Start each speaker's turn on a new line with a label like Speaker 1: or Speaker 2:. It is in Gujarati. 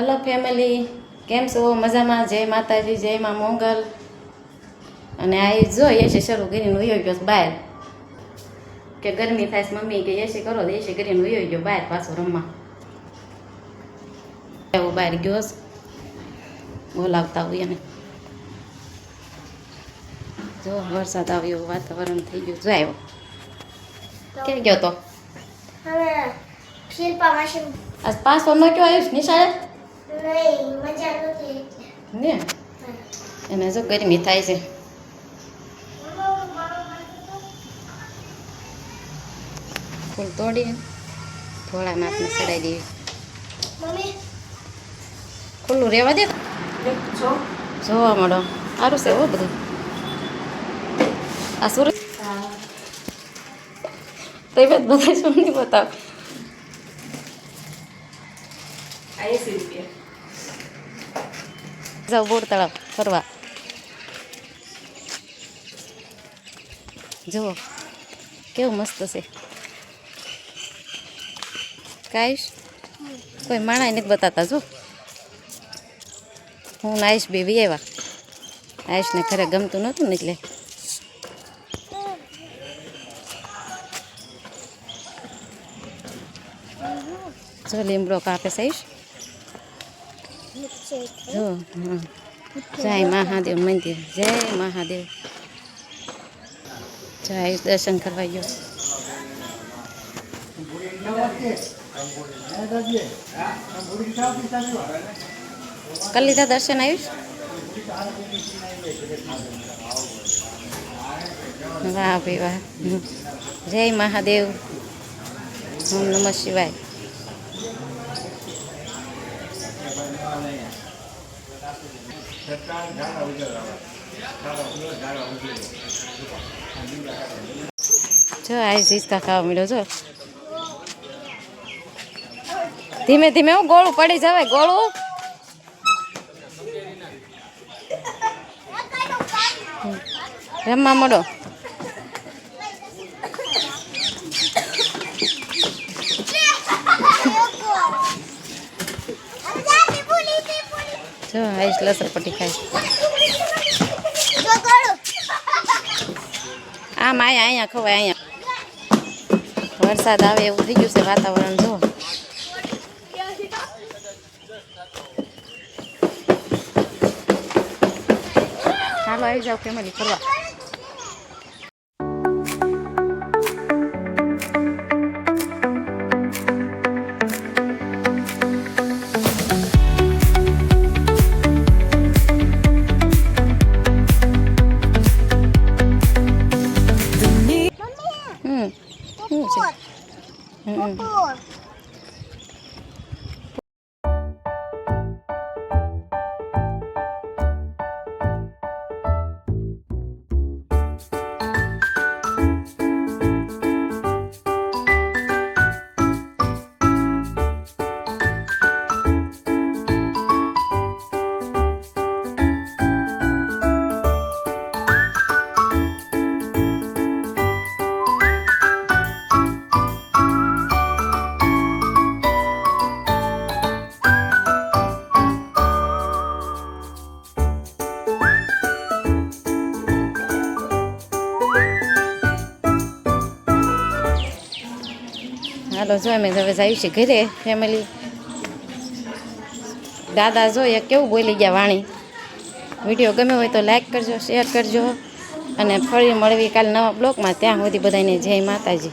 Speaker 1: હેલો ફેમિલી કેમ છો? મજામાં? જય માતાજી જય માં મોંગલ. અને આ જો એસી શરૂ કરીને વયો ગયો બહાર. કે ગરમી થાય છે મમ્મી કે એસી કરો એસી કરીને વયો ગયો બહાર પાછો રમવા. એવો બહાર ગયો બોલાવતા હોય એને. જો વરસાદ આવ્યો વાતાવરણ થઈ ગયું. જો આવ્યો. ક્યાં ગયો તો? આજ પાછો ન કયો આવ્યો નિશાળે? ને? એને જો ગરમી થાય છે. ફૂલ તોડી થોડા માપને ચડાવી દેવી ખુલ્લું રહેવા દે. જોવા મળો. સારું છે હો બધું. આ સુરત તબિયત બધા શું નહીં બતાવ. જાઓ બોર તળાવ ફરવા જુઓ કેવું મસ્ત છે કાઈશ કોઈ માણા નથી બતાતા જો હું ને આયુષ બેબી આવ્યા આયુષને ઘરે ગમતું નહોતું ને એટલે જો લીમડો કાપે છે આયુષ જય મહાદેવ. મંદિર જય મહાદેવ. જય દર્શન કરવા ગયો. કરી લીધા દર્શન આવ્યું વાહ ભાઈ વાહ. જય મહાદેવ. ઓમ નમઃ શિવાય. જો આયુષ હિંચકા ખાવા મળ્યો છો. ધીમે ધીમે હું ગોળું પડી જવાય ગોળું. રમવા મળો. જો આઈશ લસરપટ્ટી ખાઈશ આમ આયા અહીંયા ખવાય અહીંયા વરસાદ આવે એવું થઈ ગયું છે વાતાવરણ, જો. ચાલો આવી જાવ ફેમિલી ફરવા. હમ શું છે હમ હાલો, જો અમે હવે જઈએ છીએ ઘરે ફેમિલી દાદા જોઈએ કેવું બોલી ગયા વાણી. વીડિયો ગમ્યો હોય તો લાઈક કરજો શેર કરજો. અને ફરી મળવી કાલે નવા બ્લોગમાં ત્યાં સુધી બધાને જય માતાજી.